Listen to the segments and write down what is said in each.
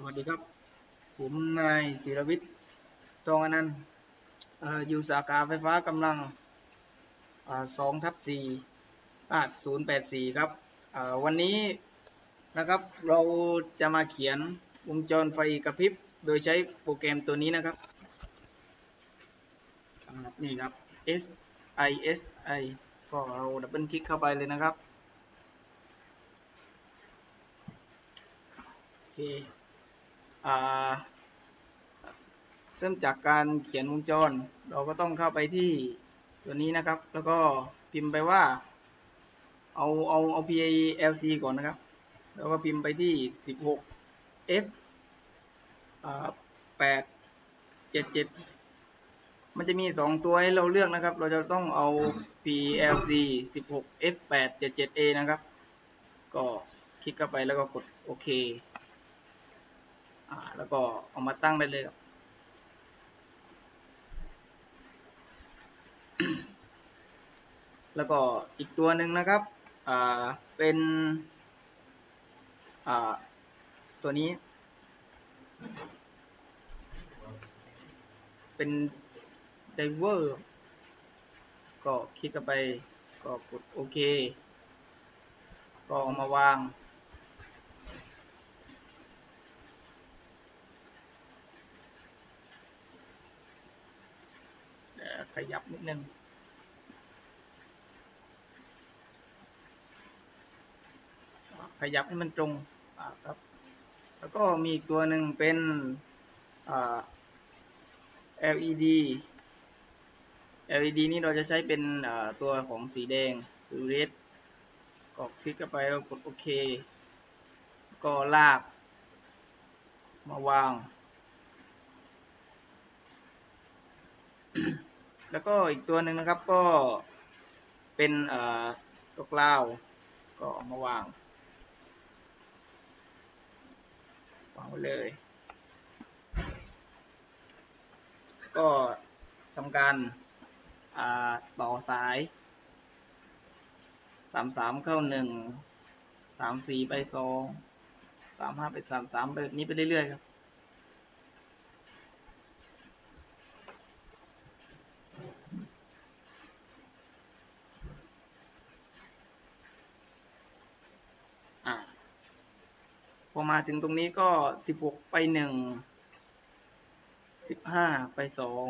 สวัสดีครับ ผมนายศิรวิทย์ตองอนันต์ออยู่สาขาไฟฟ้ากำลังสองทับสี่อาศูนย์แปดสี่ครับวันนี้นะครับเราจะมาเขียนวงจรไฟกระพริบโดยใช้โปรแกรมตัวนี้นะครับ นี่ครับ S I S I ก็เราดับเบิลคลิกเข้าไปเลยนะครับ โอเค เริ่มจากการเขียนวงจร เราก็ต้องเข้าไปที่ตัวนี้นะครับ แล้วก็พิมพ์ไปว่า เอาเอาเอา PLC ก่อนนะครับ แล้วก็พิมพ์ไปที่ 16F877 มันจะมี 2 ตัวให้เราเลือกนะครับ เราจะต้องเอา PLC 16 F 8 7 7 A นะครับ ก็คลิกเข้าไปแล้วก็กดโอเค อ่าแล้วก็เอามาตั้งได้เลยครับแล้วก็อีกตัวหนึ่งนะครับอ่าเป็นอ่าตัวนี้ เป็นไดเวอร์ก็คลิกเข้าไปก็กดโอเค ก็เอามาวาง ยวขยับนิดนึงขยับให้มันตรงครับ แล้วก็มีตัวหนึ่งเป็น LED LED นี่เราจะใช้เป็นตัวของสีแดงหรือ red ก็คลิกเข้าไปแล้วกดโอเค ก็ลาก มาวาง แล้วก็อีกตัวหนึ่งนะครับก็เป็นเอ่อตัวกล้าวก็เอามาวางวางไว้เลย ก็ทำการาต่อสายสามสามเข้าหนึ่งสามสี่ไปสองสามห้าไปสามสามไปแบบนี้ไปเรื่อยๆครับ อ่าพอมาถึงตรงนี้ก็สิบหกไปหนึ่งสิบห้าไปสอง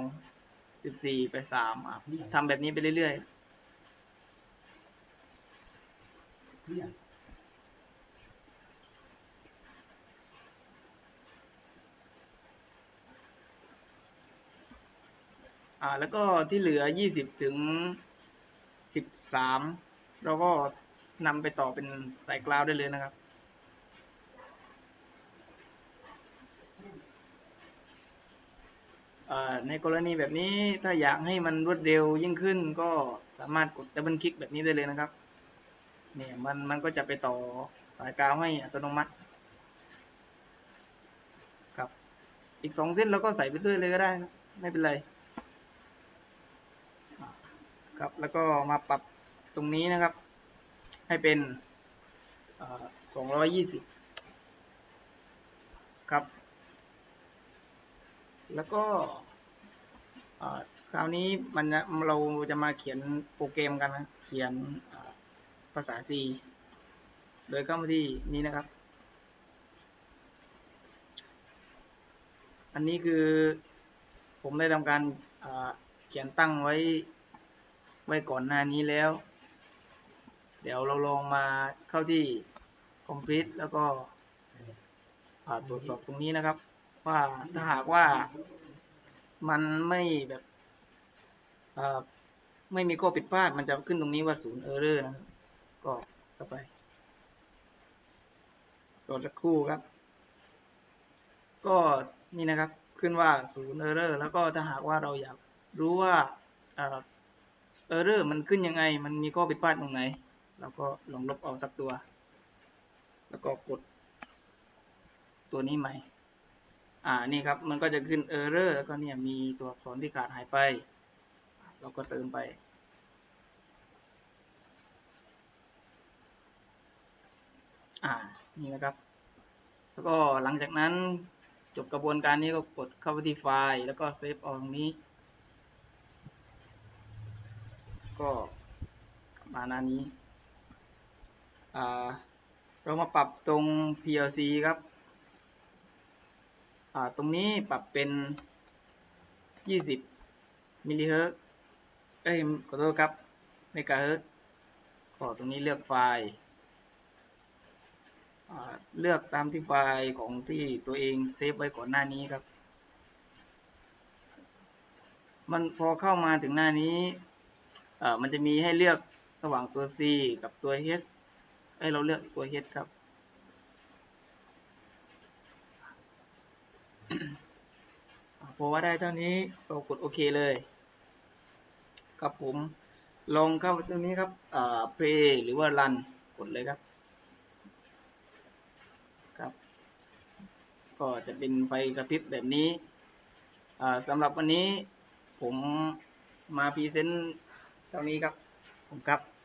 สิบสี่ไปสามอะทำแบบนี้ไปเรื่อยๆอ่าแล้วก็ที่เหลือยี่สิบถึงสิบสามเราก็ นำไปต่อเป็นสายกราวได้เลยนะครับ ในกรณีแบบนี้ถ้าอยากให้มันรวดเร็วยิ่งขึ้นก็สามารถกดดับเบิลคลิกแบบนี้ได้เลยนะครับ เนี่ยมันมันก็จะไปต่อสายกาวให้อัตโนมัติครับอีกสองเส้นเราก็ใส่ไปด้วยเลยก็ได้ครับไม่เป็นไรครับแล้วก็มาปรับตรงนี้นะครับ ให้เป็นสองร้อยยี่สิบครับ แล้วก็คราวนี้มันเราจะมาเขียนโปรแกรมกันนะ เขียนภาษา C โดยเข้ามาที่นี้นะครับ อันนี้คือผมได้ทำการเขียนตั้งไว้ไว้ก่อนหน้านี้แล้ว เดี๋ยวเราลองมาเข้าที่ complete แล้วก็ตรวจสอบตรงนี้นะครับ ว่าถ้าหากว่ามันไม่แบบไม่มีข้อผิดพลาดมันจะขึ้นตรงนี้ว่าศูนย์เออร์เรอร์นะครับก็เข้าไปรอสักครู่ครับ ก็นี่นะครับขึ้นว่าศูนย์เออร์เรอร์แล้วก็ถ้าหากว่าเราอยากรู้ว่าเออร์เรอร์มันขึ้นยังไง มันมีข้อผิดพลาดตรงไหน เราก็ลองลบออกสักตัว แล้วก็กดตัวนี้ใหม่ อ่า นี่ครับ มันก็จะขึ้น error แล้วก็เนี่ยมีตัวอักษรที่ขาดหายไป เราก็เติมไปอ่า นี่นะครับ แล้วก็หลังจากนั้นจบกระบวนการนี้ก็กดเข้าไปที่ไฟล์ แล้วก็เซฟออกตรงนี้ ก็มาหน้านี้ เรามาปรับตรง PLC ครับตรงนี้ปรับเป็น 20มิลลิเฮิร์ตเอ้ยขอโทษครับเมกะเฮิร์ตซ์ก็ตรงนี้เลือกไฟล์เลือกตามที่ไฟล์ของที่ตัวเองเซฟไว้ก่อนหน้านี้ครับ มันพอเข้ามาถึงหน้านี้มันจะมีให้เลือกระหว่างตัว C กับตัว H ให้เราเลือกตัว H ครับ พอว่าได้เท่านี้เรากดโอเคเลย ครับผมลองเข้าตรงนี้ครับอ่า play หรือว่า run กดเลยครับ ครับ ก็จะเป็นไฟกระพริบแบบนี้อ่าสำหรับวันนี้ผมมาพรีเซนต์เท่านี้ครับ ผมครับ